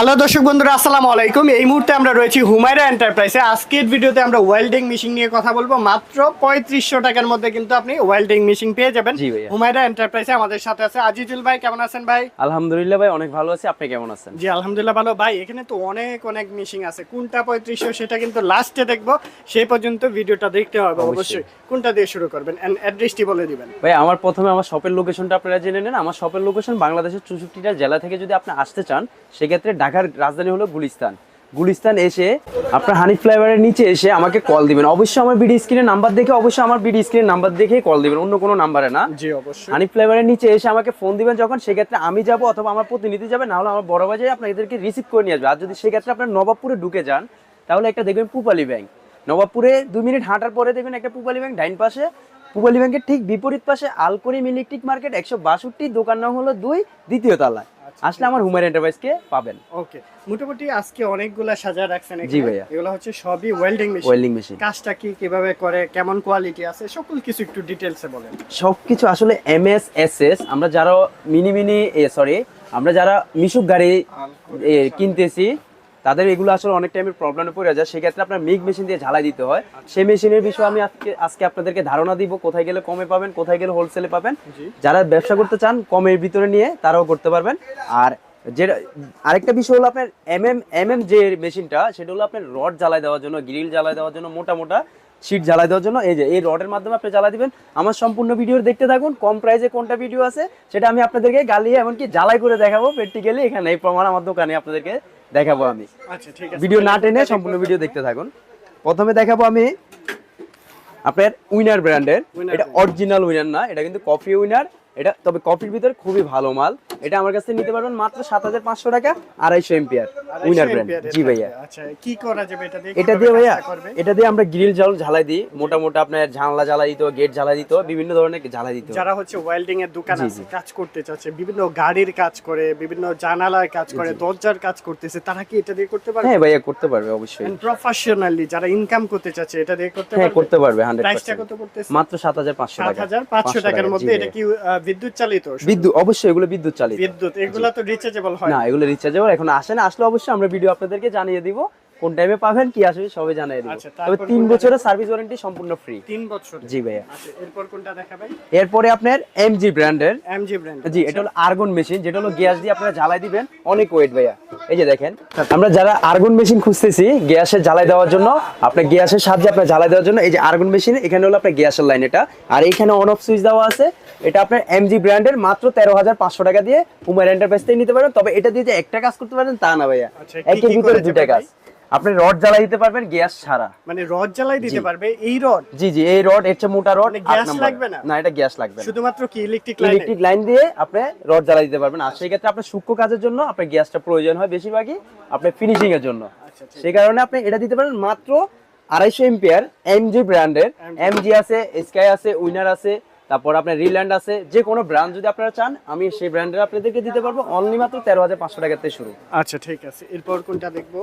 Hello দর্শক বন্ধুরা আসসালামু আলাইকুম। এই মুহূর্তে আমরা রয়েছি হুমায়রা এন্টারপ্রাইজে। আজকের ভিডিওতে আমরা ওয়েল্ডিং মেশিন নিয়ে কথা বলব। মাত্র পঁয়ত্রিশশো টাকার মধ্যে কিন্তু আপনি ওয়েল্ডিং মেশিন পেয়ে যাবেন। হুমায়রা এন্টারপ্রাইজে আমাদের সাথে আছে আজিজুল ভাই কেমন আছেন ভাই? আলহামদুলিল্লাহ ভাই অনেক ভালো আছি। আপনি কেমন আছেন? জি আলহামদুলিল্লাহ ভালো। ভাই এখানে তো অনেক অনেক মেশিন আছে। কোনটা পঁয়ত্রিশশো সেটা কিন্তু লাস্টে দেখব। সেই পর্যন্ত ভিডিওটা দেখতে হবে অবশ্যই। কোনটা দিয়ে শুরু করবেন? অ্যাড্রেসটি বলে দিবেন। ভাই আমার প্রথমে আমার শপের লোকেশনটা আপনারা জেনে নেন। আমার শপের লোকেশন বাংলাদেশের চৌষট্টিটা জেলা থেকে যদি আপনি আসতে চান সেক্ষেত্রে ঢাকার রাজধানী হলো গুলিস্তান। গুলিস্তান এসে আপনার হানি ফ্লাইওভারের নিচে এসে আমাকে কল দিবেন। অবশ্যই আমার বিডি স্ক্রিনের নাম্বার দেখে অবশ্যই আমার বিডি স্ক্রিনের নাম্বার দেখে কল দিবেন। অন্য কোনো নাম্বারে না। জি অবশ্যই। হানি ফ্লাইওভারের নিচে এসে আমাকে ফোন দিবেন যখন সেক্ষেত্রে আমি যাব অথবা আমার প্রতিনিধি যাবে না হলে আমার বড় যাই আপনাদেরকে রিসিভ করে নিয়ে আসবে। আর যদি সেক্ষেত্রে আপনার নবাবপুরে ঢুকে যান তাহলে একটা দেখবেন পুপালি ব্যাংক নবাবপুরে দুই মিনিট হাঁটার পরে দেখবেন একটা পুপালি ব্যাংক ডাইন পাশে। পুপালি ব্যাংকের ঠিক বিপরীত পাশে আলকরিম ইলেকট্রিক মার্কেট একশো বাষট্টি দোকান নাম হলো দুই দ্বিতীয় তলায়। আসলে আমার হুমার এন্টারপ্রাইজকে পাবেন। ওকে মোটামুটি আজকে অনেকগুলা সাজা রাখছেন জি ভাইয়া। এগুলো হচ্ছে সবই ওয়েল্ডিং মেশিন ওয়েল্ডিং মেশিন কাজটা কি কীভাবে করে কেমন কোয়ালিটি আছে সকল কিছু একটু ডিটেলসে বলেন। সবকিছু আসলে এম এস এস এস আমরা যারা মিনি মিনি সরি আমরা যারা মিশুক গাড়ি কিনতেছি তাদের এগুলো আসলে অনেক টাইমের প্রবলেমে পড়ে যায়। সেক্ষেত্রে আপনার মিগ মেশিন দিয়ে ঝালাই দিতে হয়। সেই মেশিনের বিষয়ে আমি আজকে আজকে আপনাদেরকে ধারণা দিব কোথায় গেলে কমে পাবেন কোথায় গেলে হোলসেলে পাবেন। যারা ব্যবসা করতে চান কমের ভিতরে নিয়ে তারাও করতে পারবেন। আর যেটা আরেকটা বিষয় হলো আপনার এম এম এম এম যে মেশিনটা সেটা হলো আপনার রড জ্বালাই দেওয়ার জন্য গ্রিল জ্বালাই দেওয়ার জন্য মোটা মোটা। শীট জ্বালাই দেওয়ার জন্য। এই যে এই রডের মাধ্যমে আপনি জ্বালাই দিবেন। আমার সম্পূর্ণ ভিডিও দেখতে থাকুন কম প্রাইসে কোনটা ভিডিও আছে সেটা আমি আপনাদেরকে গালিয়ে এমনকি জ্বালাই করে দেখাবো। প্র্যাকটিক্যালি এখানে এই প্রমাণ আমার দোকানে আপনাদেরকে দেখাবো আমি। আচ্ছা ভিডিও না টেনে সম্পূর্ণ ভিডিও দেখতে থাকুন। প্রথমে দেখাবো আমি আপনার উইনার ব্র্যান্ডের এটা অরিজিনাল উইনার না এটা কিন্তু কফি উইনার এটা তবে কফির ভিতরে খুবই ভালো মাল। এটা আমার কাছে নিতে পারবেন মাত্র সাত হাজার পাঁচশো টাকা আড়াইশো এম্পিয়ার উইনার ব্র্যান্ড জি ভাইয়া। আচ্ছা কি করা যাবে এটা দিয়ে? এটা দিয়ে ভাইয়া এটা দিয়ে আমরা গ্রিল জাল ঝালাই দিই। মোটা মোটা আপনার জানলা জ্বালাই দিতে গেট জ্বালাই দিতে বিভিন্ন ধরনের জ্বালাই দিতে। যারা হচ্ছে ওয়েল্ডিং এর দোকান আছে কাজ করতে চাচ্ছে বিভিন্ন গাড়ির কাজ করে বিভিন্ন জানালার কাজ করে দরজার কাজ করতেছে তারা কি এটা দিয়ে করতে পারবে? হ্যাঁ ভাইয়া করতে পারবে অবশ্যই। প্রফেশনালি যারা ইনকাম করতে চাচ্ছে এটা দিয়ে করতে হ্যাঁ পারবে? করতে পারবে হান্ড্রেড প্রাইসটা কত পড়তেছে? মাত্র সাত হাজার পাঁচশো সাত টাকা হাজার পাঁচশো টাকার মধ্যে এটা কি বিদ্যুৎ চালিত বিদ্যুৎ অবশ্যই এগুলো বিদ্যুৎ চালিত। বিদ্যুৎ এগুলা তো রিচার্জেবল হয়। না এগুলো রিচার্জেবল এখন আসে না আসলে অবশ্যই আমরা ভিডিও আপনাদেরকে জানিয়ে দিব। কোন টাইমে পাবেন কি আসবে সবাই জানিয়ে দিব। আচ্ছা, তবে তারপর তিন বছরের সার্ভিস ওয়ারেন্টি সম্পূর্ণ ফ্রি তিন বছর জি ভাইয়া। আচ্ছা এরপর কোনটা দেখাবেন এরপরে আপনার এমজি ব্র্যান্ডের এমজি ব্র্যান্ড জি এটা হলো আর্গন মেশিন যেটা হলো গ্যাস দিয়ে আপনারা জ্বালাই দিবেন। অনেক ওয়েট ভাইয়া। এই যে দেখেন আমরা যারা আর্গন মেশিন খুঁজতেছি গ্যাসের জ্বালাই দেওয়ার জন্য আপনার গ্যাসের সাহায্যে আপনার জ্বালাই দেওয়ার জন্য এই যে আর্গন মেশিন এখানে হলো আপনার গ্যাসের লাইন এটা। আর এখানে অন অফ সুইচ দেওয়া আছে এটা আপনার এমজি ব্র্যান্ডের মাত্র তেরো হাজার পাঁচশো টাকা দিয়ে উমার এন্টারপ্রাইজ থেকে নিতে পারেন। তবে এটা দিয়ে যে একটা কাজ করতে পারেন তা না ভাইয়া। আচ্ছা, একের ভিতরে দুটা কাজ। আপনি রড জ্বালাই দিতে পারবেন গ্যাস ছাড়া। মানে রড জ্বালাই দিতে পারবে এই রড? জি জি এই রড এর চেয়ে মোটা রড মানে গ্যাস লাগবে না? না এটা গ্যাস লাগবে শুধুমাত্র কি ইলেকট্রিক লাইন ইলেকট্রিক লাইন দিয়ে আপনি রড জ্বালা দিতে পারবেন। আর সেই ক্ষেত্রে আপনার সূক্ষ্ম কাজের জন্য আপনার গ্যাসটা প্রয়োজন হয় বেশিরভাগই আপনার ফিনিশিং এর জন্য। আচ্ছা, সেই কারণে আপনি এটা দিতে পারেন মাত্র আড়াইশো এম্পিয়ার এমজি ব্র্যান্ডের। এমজি আছে স্কাই আছে উইনার আছে তারপর আপনার রিল্যান্ড আছে যে কোনো ব্র্যান্ড যদি আপনারা চান আমি সেই ব্র্যান্ডের আপনাদেরকে দিতে পারব। অনলি মাত্র তেরো হাজার পাঁচশো টাকা থেকে শুরু। আচ্ছা ঠিক আছে। এরপর কোনটা দেখব?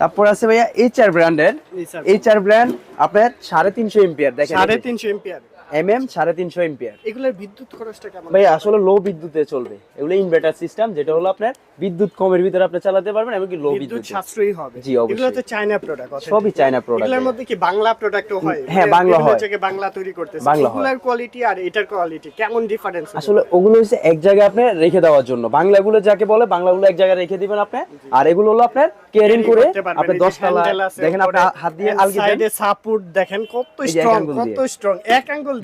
তারপর আছে ভাইয়া এইচআর ব্র্যান্ডের এইচআর এইচ আর ব্র্যান্ড আপনার সাড়ে তিনশো এম্পিয়ার দেখেন সাড়ে তিনশো এম্পিয়ার। এম এম সাড়ে তিনশো এম্পিয়ার এগুলোর বিদ্যুৎ খরচটা কেমন? ভাই আসলে লো বিদ্যুতে চলবে। এগুলো ইনভার্টার সিস্টেম যেটা হলো আপনার বিদ্যুৎ কমের ভিতরে আপনি চালাতে পারবেন এমনকি লো বিদ্যুৎ সাশ্রয়ী হবে। জি, অবশ্যই। এগুলো তো চায়না প্রোডাক্ট সবই চায়না প্রোডাক্ট এগুলোর মধ্যে কি বাংলা প্রোডাক্টও হয়? হ্যাঁ, বাংলা হয়। বাংলা তৈরি করতেছে। এগুলোর কোয়ালিটি আর এটার কোয়ালিটি কেমন ডিফারেন্স আসলে ওগুলো হচ্ছে এক জায়গায় আপনি রেখে দেওয়ার জন্য। বাংলাগুলো যাকে বলে বাংলাগুলো এক জায়গায় রেখে দিবেন আপনি। আর এগুলো হলো আপনার কেয়ারিং করে আপনি দশ তলা দেখেন আপনি হাত দিয়ে আলগি সাইডে সাপোর্ট দেখেন কত স্ট্রং কত স্ট্রং এক আঙ্গুল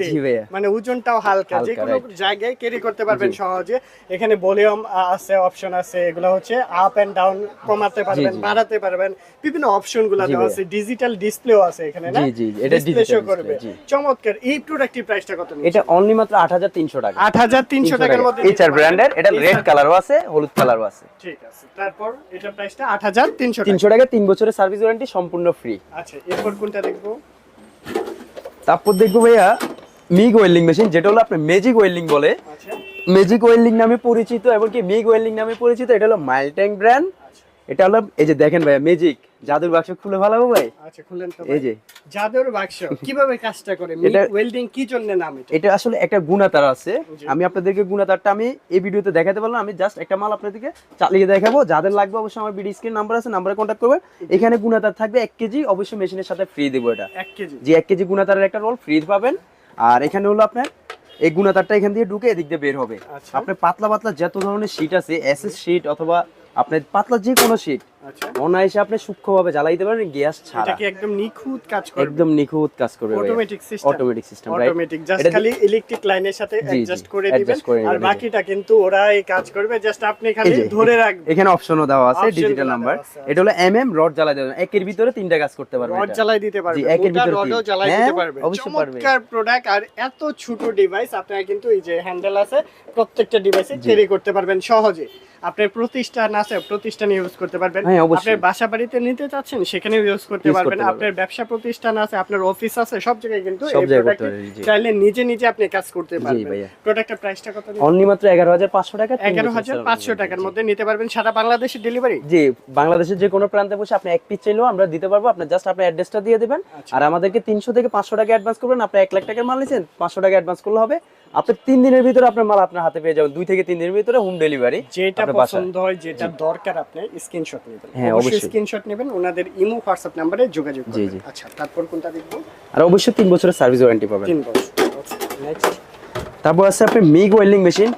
মানে ওজনটাও হালকা যে কোনো জায়গায় ক্যারি করতে পারবেন সহজে। এখানে ভলিউম আছে অপশন আছে এগুলো হচ্ছে আপ এন্ড ডাউন কমাতে পারবেন বাড়াতে পারবেন। বিভিন্ন অপশনগুলো দেওয়া আছে ডিজিটাল ডিসপ্লেও আছে এখানে না? জি, জি, এটা ডিসপ্লে শো করবে। চমৎকার এই প্রোডাক্টটির প্রাইসটা কত এটা অনলি মাত্র আট হাজার তিনশো টাকা। আট হাজার তিনশো টাকার মধ্যে এইচ আর ব্র্যান্ডের এটা রেড কালারও আছে হলুদ কালারও আছে। ঠিক আছে তারপর এটা প্রাইসটা আট হাজার তিনশো টাকা। তিনশো টাকা তিন বছরের সার্ভিস ওয়ারেন্টি সম্পূর্ণ ফ্রি আচ্ছা এরপর কোনটা দেখব? তারপর দেখব ভাইয়া মিগ ওয়েল্ডিং মেশিন যেটা হলো আপনার ম্যাজিক ওয়েল্ডিং বলে। আচ্ছা। ম্যাজিক ওয়েল্ডিং নামে পরিচিত এমনকি মিগ ওয়েল্ডিং নামে পরিচিত এটা হলো মাইলট্যাং ব্র্যান্ড এটা হলো এই যে দেখেন ভাই ম্যাজিক জাদুর বাক্স খুলে ভালো ভাই? আচ্ছা খুলেন তো এই যে। জাদুর বাক্স কীভাবে কাজটা করে? এটা- ওয়েল্ডিং কি জন্য নাম এটা? এটা আসলে একটা গুণাতার আছে। আমি আপনাদেরকে গুণাতারটা আমি এই ভিডিওতে দেখাতে পারলাম। আমি জাস্ট একটা মাল আপনাদেরকে চালিয়ে দেখাবো। যাদের লাগবে অবশ্যই আমার ভিডিও স্ক্রিন নাম্বার আছে নাম্বারে কন্ট্যাক্ট করবেন। এখানে গুণাতার থাকবে এক কেজি অবশ্যই মেশিনের সাথে ফ্রি দেবো এটা। এক কেজি। যে এক কেজি গুণাতারের একটা রোল ফ্রি পাবেন। আর এখানে হলো আপনার এই গুণাতারটা এখান দিয়ে ঢুকে এদিক দিয়ে বের হবে আচ্ছা। আপনার পাতলা পাতলা যত ধরনের শীট আছে এসএস শীট অথবা আপনার পাতলা যে কোনো শীট আচ্ছা। অনায়াসে আপনি সূক্ষ্মভাবে জ্বালাইতে পারেন গ্যাস এটা ছাড়া। কি একদম নিখুঁত কাজ করবে? একদম নিখুঁত কাজ করবে automatic system automatic system automatic just খালি ইলেকট্রিক লাইনের সাথে অ্যাডজাস্ট করে দিবেন। আর বাকিটা কিন্তু ওরা এই কাজ করবে জাস্ট আপনি খালি ধরে রাখবেন। এখানে অপশনও দেওয়া আছে ডিজিটাল নাম্বার এটা হলো এমএম রড জ্বালাই দেবেন। একের ভিতরে তিনটা কাজ করতে পারবেন রড জ্বালাই দিতে পারবে। জি, একের ভিতরে রডও জ্বালাই হ্যাঁ, দিতে পারবে। অবশ্যই পারবে। চমৎকার প্রোডাক্ট আর এত ছোট ডিভাইস আপনারা কিন্তু এই যে হ্যান্ডেল আছে প্রত্যেকটা ডিভাইসে ক্যারি করতে পারবেন সহজে। আপনার প্রতিষ্ঠান আছে প্রতিষ্ঠানে ইউজ করতে পারবেন। হ্যাঁ, আপনার বাসা বাড়িতে নিতে চাচ্ছেন সেখানে ইউজ করতে পারবেন। আপনার ব্যবসা প্রতিষ্ঠান আছে আপনার অফিস আছে সব জায়গায় কিন্তু এই প্রোডাক্ট। চাইলে নিজে নিজে আপনি কাজ করতে পারবেন। প্রোডাক্টের প্রাইসটা কত অনলি মাত্র এগারো হাজার পাঁচশো টাকা তিন এগারো বছর হাজার চালানো পাঁচশো যাবে, টাকার মধ্যে নিতে পারবেন সারা বাংলাদেশের ডেলিভারি জি বাংলাদেশের যে কোনো প্রান্তে বসে আপনি এক পিস চাইলেও আমরা দিতে পারব। আপনার জাস্ট আপনার অ্যাড্রেসটা দিয়ে দেবেন। আচ্ছা। আর আমাদেরকে তিনশো থেকে পাঁচশো টাকা অ্যাডভান্স করবেন। আপনি এক লাখ টাকার মাল নিয়েছেন পাঁচশো টাকা অ্যাডভান্স করলে হবে। আপনি তিন দিনের ভিতরে আপনার মাল আপনার হাতে পেয়ে যাবেন। দুই থেকে তিন দিনের ভিতরে হোম ডেলিভারি যেটা পছন্দ হয় যেটা দরকার আপনি স্ক্রিনশট নেবেন। হ্যাঁ, অবশ্যই। স্ক্রিনশট নেবেন ওনাদের ইমো হোয়াটসঅ্যাপ নাম্বারে যোগাযোগ করবেন। আচ্ছা তারপর কোনটা দেখব? আর অবশ্যই তিন বছরের সার্ভিস ওয়ারেন্টি পাবেন। তিন বছর নেক্সট তারপর আছে আপনি মিগ ওয়েল্ডিং মেশিন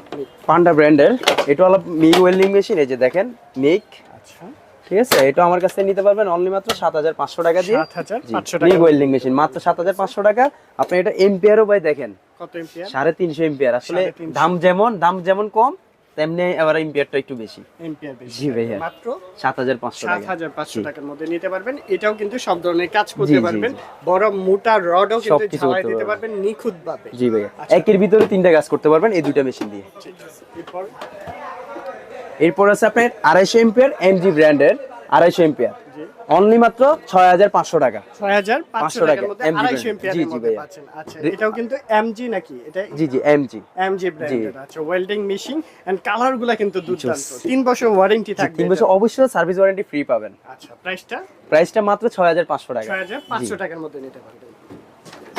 পান্ডা ব্র্যান্ডের। এটা হলো মিগ ওয়েল্ডিং মেশিন এই যে দেখেন মিগ। আচ্ছা। ঠিক আছে এটা আমার কাছে নিতে পারবেন অনলি মাত্র সাত হাজার পাঁচশো টাকা দিয়ে। মিগ টাকা। ওয়েল্ডিং মেশিন মাত্র সাত হাজার পাঁচশো টাকা। আপনি এটা এম্পিয়ারও ভাই দেখেন। সাড়ে তিনশো এম্পিয়ার আসলে দাম যেমন দাম যেমন কম তেমনি এবার এম্পিয়ারটা একটু বেশি। এম্পিয়ার বেশি। জি ভাইয়া। মাত্র সাত হাজার পাঁচশো সাত টাকা হাজার পাঁচশো জি। টাকার মধ্যে নিতে পারবেন। এটাও কিন্তু সব ধরনের কাজ করতে পারবেন। বড় মোটা রডও কিন্তু ঝালাই দিতে পারবেন। নিখুঁত ভাবে জি ভাইয়া। আচ্ছা। একের ভিতরে তিনটা কাজ করতে পারবেন এই দুইটা মেশিন দিয়ে। ঠিক আছে। এরপর? এরপর আছে আপনার আড়াইশো এম্পিয়ার এমজি ব্র্যান্ডের আড়াইশো এম্পিয়ার জি। অনলি মাত্র ছয় হাজার পাঁচশো টাকা। ছয় হাজার পাঁচশো 500 টাকার টাকা, মধ্যে MG আড়াইশো brand। এম্পিয়ারের জি, জি মধ্যে আচ্ছা এটাও কিন্তু এমজি নাকি? এটা জি জি এমজি এমজি ব্র্যান্ডের আছে ওয়েল্ডিং মেশিন এন্ড কালারগুলা কিন্তু দুর্দান্ত। তিন বছর ওয়ারেন্টি থাকবে বছর অবশ্যই সার্ভিস ওয়ারেন্টি ফ্রি পাবেন। আচ্ছা প্রাইসটা প্রাইসটা মাত্র টাকা। টাকার মধ্যে নিতে পারবেন।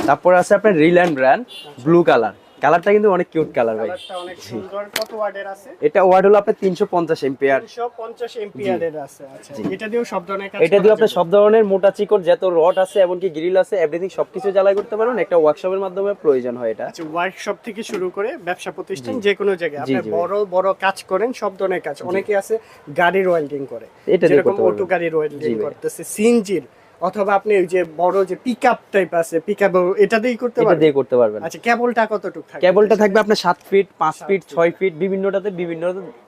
তারপর আছে আপনার রিল্যান্ড ব্র্যান্ড ব্লু কালার কালারটা কিন্তু অনেক কিউট কালার ভাই। অনেক সুন্দর। কত আছে? এটা ওয়ার্ড হলো আপনার তিনশো পঞ্চাশ এম্পিয়ার তিনশো পঞ্চাশ এম্পিয়ারের আছে আচ্ছা। এটা দিয়েও সব ধরনের কাজ এটা দিয়ে আপনি সব ধরনের মোটা চিকন যত রড আছে এমনকি গ্রিল আছে এভরিথিং সবকিছু জ্বালাই করতে পারবেন। একটা ওয়ার্কশপের মাধ্যমে প্রয়োজন হয় এটা। আচ্ছা ওয়ার্কশপ থেকে শুরু করে ব্যবসা প্রতিষ্ঠান যে কোনো জায়গায় আপনি বড় বড় কাজ করেন সব ধরনের কাজ। অনেকে আছে গাড়ির ওয়েল্ডিং করে। এটা যেরকম অটো গাড়ির ওয়েল্ডিং। করতেছে সিএনজির। অথবা আপনি ওই যে বড় যে পিকআপ টাইপ আছে পিকআপ এটা দিয়েই করতে এটা পারবেন? দিয়ে করতে পারবেন। আচ্ছা কেবলটা কতটুকু থাকে? কেবলটা থাকবে আপনার সাত ফিট পাঁচ ফিট ছয় ফিট বিভিন্নটাতে বিভিন্ন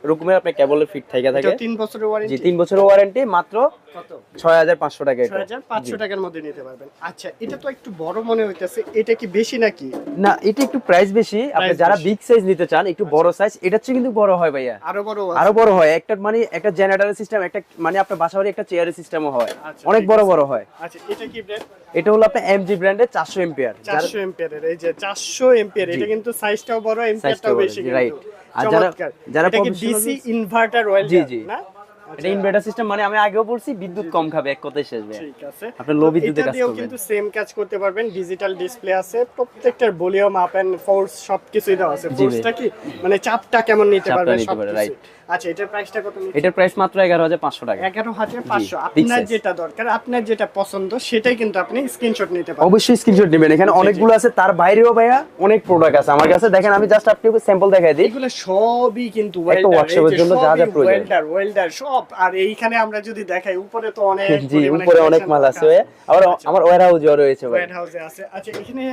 রকমের আপনার কেবলের ফিট থেকে থাকে। এটা তিন বছরের জি ওয়ারেন্টি তিন বছরের ওয়ারেন্টি মাত্র কত? ছয় হাজার পাঁচশো টাকা এটা। হাজার পাঁচশো টাকার মধ্যে নিতে পারবেন। আচ্ছা এটা তো একটু বড় মনে হইতেছে এটা কি বেশি নাকি? না এটা একটু প্রাইস বেশি। আপনি যারা বিগ সাইজ নিতে চান একটু বড় সাইজ এটা হচ্ছে কিন্তু বড় হয় ভাইয়া। আরও বড় আরও বড় হয়। একটা মানে একটা জেনারেটর সিস্টেম একটা মানে আপনার বাসা বাড়ি একটা চেয়ারের সিস্টেমও হয়। আচ্ছা, অনেক বড় বড় হয়। আচ্ছা এটা কি এটা হলো আপনার এমজি ব্র্যান্ডের চারশো এম্পিয়ার চারশো এম্পিয়ারের এই যে চারশো এম্পিয়ার এটা কিন্তু সাইজটাও বড় এম্পিয়ারটাও বেশি right. আর যারা- যারা ডিসি ইনভার্টার জি, জি। না? এটা ইনভার্টার সিস্টেম মানে আমি আগেও বলছি বিদ্যুৎ কম খাবে এক কথায় শেষ ঠিক আছে। আপনি তো বিদ্যুতে কাজ করবেন। কিন্তু সেম কাজ করতে পারবেন ডিজিটাল ডিসপ্লে আছে প্রত্যেকটার ভলিউম আপ এন্ড ফোর্স সবকিছুই দেওয়া আছে। ফোর্সটা কি? মানে চাপটা কেমন নিতে পারবেন সবকিছু right. আচ্ছা এটার প্রাইসটা কত এটার প্রাইস মাত্র এগারো হাজার পাঁচশো টাকা। এগারো হাজার পাঁচশো। big আপনার যেটা দরকার আপনার যেটা পছন্দ সেটাই কিন্তু আপনি স্ক্রিনশট নিতে পারবেন। অবশ্যই স্ক্রিনশট নেবেন। এখানে অনেকগুলো আছে তার বাইরেও ভাইয়া অনেক প্রোডাক্ট আছে। আমার কাছে দেখেন আমি জাস্ট আপনি স্যাম্পল দেখাই দিই। এগুলো সবই কিন্তু একটা workshop জন্য যা যা প্রয়োজন। ওয়েল্ডার ওয়েল্ডার সব। আর এইখানে আমরা যদি দেখাই উপরে তো অনেক উপরে অনেক মাল আছে ভাইয়া। আবার আমার ওয়ার রয়েছে ভাই ওয়েট হাউসে আছে। আচ্ছা এখানে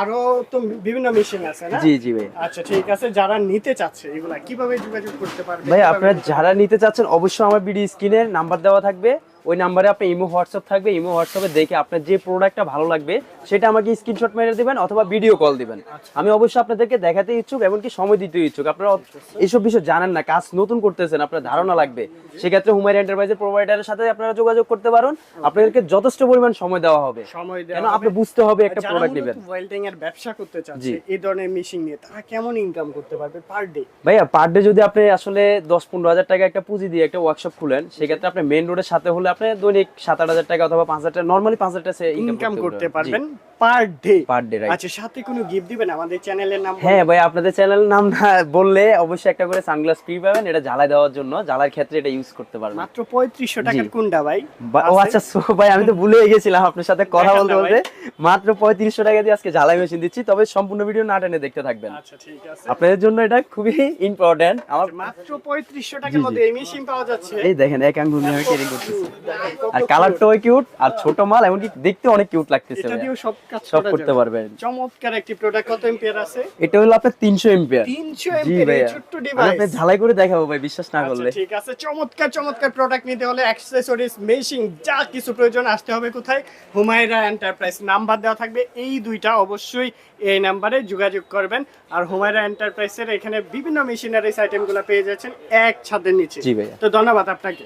আরও তো বিভিন্ন মেশিন আছে না? জি জি ভাই। আচ্ছা ঠিক আছে যারা নিতে চাচ্ছে এগুলা কীভাবে যোগাযোগ করতে পারবে ভাই আপনারা যারা নিতে চাচ্ছেন অবশ্যই আমার বিডি স্ক্রিনের নাম্বার দেওয়া থাকবে। ওই নাম্বারে আপনি ইমো হোয়াটসঅ্যাপ থাকবে ইমো হোয়াটসঅ্যাপে দেখে আপনার যে প্রোডাক্টটা ভালো লাগবে সেটা আমাকে স্ক্রিনশট মেরে দিবেন অথবা ভিডিও কল দিবেন। আমি অবশ্যই আপনাদেরকে দেখাতে ইচ্ছুক এমনকি সময় দিতে ইচ্ছুক। আপনারা এইসব বিষয় জানেন না কাজ নতুন করতেছেন আপনার ধারণা লাগবে। সেক্ষেত্রে হুমায়ুন এন্টারপ্রাইজের প্রোভাইডারের সাথে আপনারা যোগাযোগ করতে পারেন। আপনাদেরকে যথেষ্ট পরিমাণ সময় দেওয়া হবে। সময় কেন আপনি বুঝতে হবে একটা প্রোডাক্ট নেবেন। ওয়েল্ডিং এর ব্যবসা করতে চাচ্ছে এই ধরনের মেশিন নিয়ে তারা কেমন ইনকাম করতে পারবে পার ডে ভাইয়া পার ডে যদি আপনি আসলে দশ পনেরো হাজার টাকা একটা পুঁজি দিয়ে একটা ওয়ার্কশপ খুলেন সেক্ষেত্রে আপনি মেন রোডের সাথে হলে আপনি দৈনিক সাত আট হাজার টাকা অথবা পাঁচ হাজার টাকা নর্মালি পাঁচ হাজার টাকা ইনকাম করতে পারবেন। পার ডে পার ডে আচ্ছা সাথে কোনো গিফট দিবেন? আমাদের চ্যানেলের নাম হ্যাঁ ভাই আপনাদের চ্যানেল নাম না বললে অবশ্যই একটা করে সানগ্লাস ফ্রি পাবেন। এটা জ্বালাই দেওয়ার জন্য জ্বালার ক্ষেত্রে এটা ইউজ করতে পারবেন। মাত্র পঁয়ত্রিশশো টাকার কোনটা ভাই। ও আচ্ছা সো ভাই আমি তো ভুলে গেছিলাম আপনার সাথে কথা বলতে বলতে। মাত্র পঁয়ত্রিশশো টাকা দিয়ে আজকে ঝালাই মেশিন দিচ্ছি। তবে সম্পূর্ণ ভিডিও না টেনে দেখতে থাকবেন। আচ্ছা ঠিক আছে। আপনাদের জন্য এটা খুবই ইম্পর্টেন্ট আমার মাত্র পঁয়ত্রিশশো টাকার মধ্যে এই মেশিন পাওয়া যাচ্ছে। এই দেখেন এক আঙ্গুল নিয়ে আমি করতেছি। আর। কালারটাও কিউট আর ছোট মাল এমনকি দেখতে অনেক কিউট লাগতেছে এটা ভাইয়া। সব কাজ সব করতে পারবেন। চমৎকার একটি প্রোডাক্ট কত এম্পিয়ার আছে? এটা হলো আপনার তিনশো এম্পিয়ার তিনশো জি এম্পিয়ার ভাইয়া। ছোট্ট ডিভাইস আপনার ঝালাই করে দেখাবো ভাই বিশ্বাস না করলে। আচ্ছা ঠিক আছে। চমৎকার চমৎকার প্রোডাক্ট নিতে হলে অ্যাক্সেসরিজ মেশিন যা কিছু প্রয়োজন আসতে হবে কোথায়? হুমায়রা এন্টারপ্রাইজ নাম্বার দেওয়া থাকবে। এই দুইটা অবশ্যই এই নাম্বারে যোগাযোগ করবেন। আর হুমায়রা এন্টারপ্রাইজের এখানে বিভিন্ন মেশিনারিজ আইটেমগুলো পেয়ে যাচ্ছেন এক ছাদের নিচে। তো ধন্যবাদ আপনাকে।